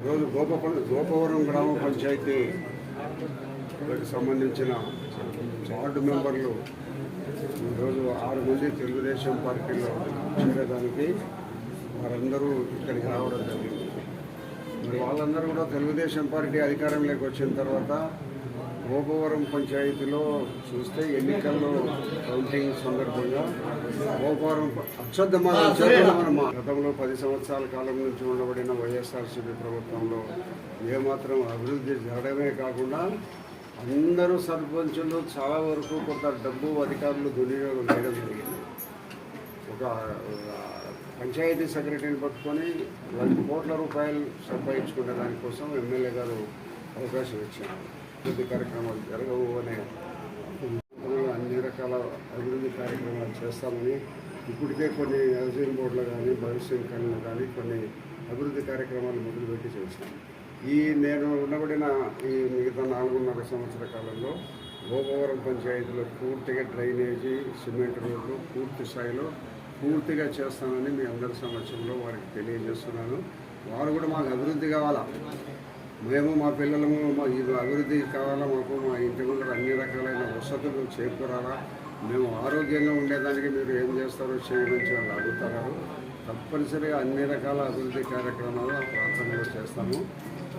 ఈరోజు గోపకొండ గోపవరం గ్రామ పంచాయతీకి సంబంధించిన వార్డు మెంబర్లు ఈరోజు ఆరు మంది తెలుగుదేశం పార్టీలో చేరడానికి వారందరూ ఇక్కడికి రావడం జరిగింది. మరి వాళ్ళందరూ కూడా తెలుగుదేశం పార్టీ అధికారంలోకి వచ్చిన తర్వాత గోపవరం పంచాయతీలో చూస్తే ఎన్నికల్లో కౌంటింగ్ సందర్భంగా గోపవరం అక్షద్దమానం మా గతంలో పది సంవత్సరాల కాలం నుంచి ఉండబడిన వైఎస్ఆర్సీపీ ప్రభుత్వంలో ఏమాత్రం అభివృద్ధి జరగడమే కాకుండా అందరూ సర్పంచులు చాలా వరకు కొంత డబ్బు అధికారులు దుర్వినియోగం చేయడం జరిగింది. ఒక పంచాయతీ సెక్రటరీని పట్టుకొని వంద కోట్ల రూపాయలు సంపాదించుకునే దానికోసం ఎమ్మెల్యే గారు అవకాశం ఇచ్చారు. అభివృద్ధి కార్యక్రమాలు జరగవు అనే అన్ని రకాల అభివృద్ధి కార్యక్రమాలు చేస్తామని ఇప్పటికే కొన్ని హౌసింగ్ బోర్డులు కానీ భవిష్యత్ కానీ కొన్ని అభివృద్ధి కార్యక్రమాలు మొదలుపెట్టి చేశాను ఈ నేను ఉండబడిన ఈ మిగతా నాలుగున్నర సంవత్సర కాలంలో గోపవరం పంచాయతీలో పూర్తిగా డ్రైనేజీ సిమెంట్ రోడ్లు పూర్తి స్థాయిలో పూర్తిగా చేస్తానని మీ అందరి సమక్షంలో వారికి తెలియజేస్తున్నాను. వారు కూడా మాకు అభివృద్ధి కావాలా? మేము మా పిల్లలము మా ఇది అభివృద్ధి కావాలా? మాకు మా ఇంటి ముందర అన్ని రకాలైన వసతులు చేకూరాలా? మేము ఆరోగ్యంగా ఉండేదానికి మీరు ఏం చేస్తారో చేయడానికి వాళ్ళు అడుగుతారు. తప్పనిసరిగా అన్ని రకాల అభివృద్ధి కార్యక్రమాలు ఆ ప్రాంతంలో చేస్తాము.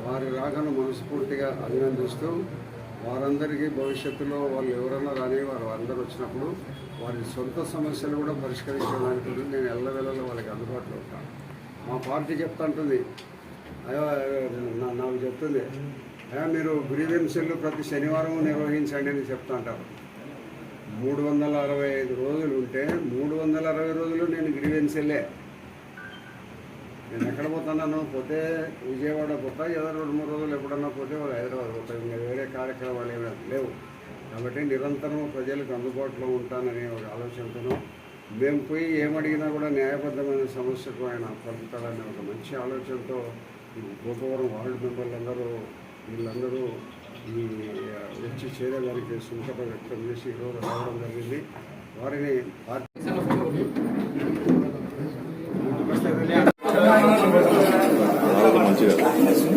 వారి రాకను మనస్ఫూర్తిగా అభినందిస్తూ వారందరికీ భవిష్యత్తులో వాళ్ళు ఎవరన్నా రాని వారు అందరూ వచ్చినప్పుడు వారి సొంత సమస్యలు కూడా పరిష్కరించడానికి నేను ఎల్లవెల్లలో వాళ్ళకి అందుబాటులో ఉంటాను. మా పార్టీ చెప్తుంటుంది అయ్యో నా- నాకు చెప్తుంది. అయ్యా మీరు గ్రీవెన్సీలు ప్రతి శనివారం నిర్వహించండి అని చెప్తా అంటారు. మూడు వందల అరవై ఐదు రోజులు ఉంటే మూడు వందల అరవై రోజులు నేను గ్రీవెన్సీలే నేను ఎక్కడ పోతున్నాను? పోతే విజయవాడ పోతా ఏదో రెండు మూడు రోజులు ఎప్పుడన్నా పోతే వాళ్ళు హైదరాబాద్ పోతా. ఇంకా వేరే కార్యక్రమాలు ఏమీ లేవు. కాబట్టి నిరంతరం ప్రజలకు అందుబాటులో ఉంటాననే ఒక ఆలోచనతోనూ మేము పోయి ఏమడిగినా కూడా న్యాయబద్ధమైన సమస్యకు ఆయన పలుకుతాడనే ఒక మంచి ఆలోచనతో ఈ గోపవరం వార్డు మెంబర్లందరూ వీళ్ళందరూ ఈ ఆ, వచ్చి చేరేదానికి సుముఖత వ్యక్తం చేసి ఈరోజు రావడం జరిగింది. వారిని పార్టీ